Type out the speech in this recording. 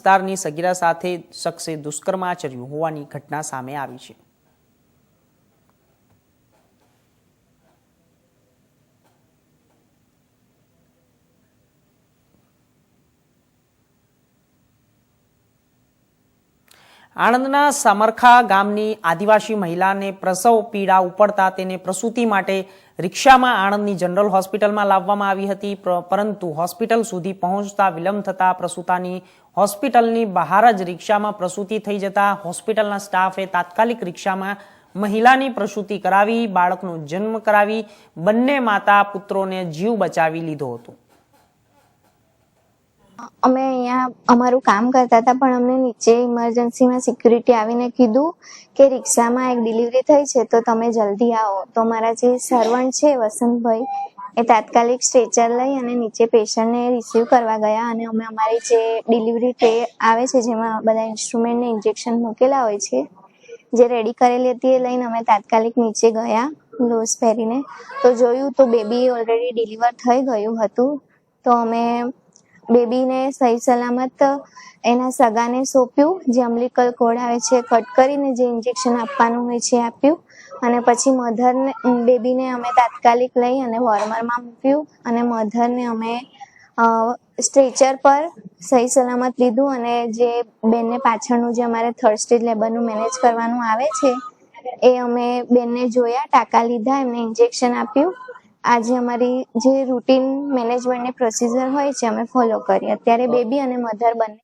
વિસ્તારની સગીરા સાથે શખ્સે દુષ્કર્મ આચર્યું હોવાની ઘટના સામે આવી છે. આણંદના સમરખા ગામની આદિવાસી મહિલાને પ્રસવ પીડા ઉપડતા તેને પ્રસૂતિ માટે રિક્ષામાં આણંદની જનરલ હોસ્પિટલમાં લાવવામાં આવી હતી. પર- પરંતુ હોસ્પિટલ સુધી પહોંચતા વિલંબ થતા પ્રસૂતાની હોસ્પિટલની બહાર જ રિક્ષામાં પ્રસૂતિ થઈ જતા હોસ્પિટલના સ્ટાફે તાત્કાલિક રિક્ષામાં મહિલાની પ્રસૂતિ કરાવી, બાળકનો જન્મ કરાવી, બંને માતા પુત્રોને જીવ બચાવી લીધો હતો. અમે અહીંયા અમારું કામ કરતા હતા, પણ અમને નીચે ઇમરજન્સીમાં સિક્યુરિટી આવીને કીધું કે રિક્ષામાં એક ડિલિવરી થઈ છે, તો તમે જલ્દી આવો. તો મારા જે સર્વન્ટ છે, વસંતભાઈ, એ તાત્કાલિક સ્ટ્રેચર લઈ અને નીચે પેશન્ટને રિસીવ કરવા ગયા અને અમે અમારી જે ડિલિવરી ટ્રે આવે છે, જેમાં બધા ઇન્સ્ટ્રુમેન્ટને ઇન્જેક્શન મૂકેલા હોય છે, જે રેડી કરેલી હતી એ લઈને અમે તાત્કાલિક નીચે ગયા ગ્લોવ્સ પહેરીને તો જોયું તો બેબી ઓલરેડી ડિલિવર થઈ ગયું હતું. તો અમે બેબીને સહી સલામત એના સગાને સોંપ્યું. જે અમલીકલ કોડ આવે છે, કટ કરીને જે ઇન્જેક્શન આપવાનું હોય છે, આપ્યું. અને પછી મધરને, બેબીને અમે તાત્કાલિક લઈ અને વોર્મરમાં મૂક્યું. અને મધરને અમે સ્ટ્રેચર પર સહી સલામત લીધું. અને જે બેનને પાછળનું જે અમારે થર્ડ સ્ટેજ લેબરનું મેનેજ કરવાનું આવે છે, એ અમે બેનને જોયા, ટાંકા લીધા, એમને ઇન્જેક્શન આપ્યું. આજે અમારી જે રૂટીન મેનેજમેન્ટની પ્રોસિજર હોય છે અમે ફોલો કરીએ. અત્યારે બેબી અને મધર બંને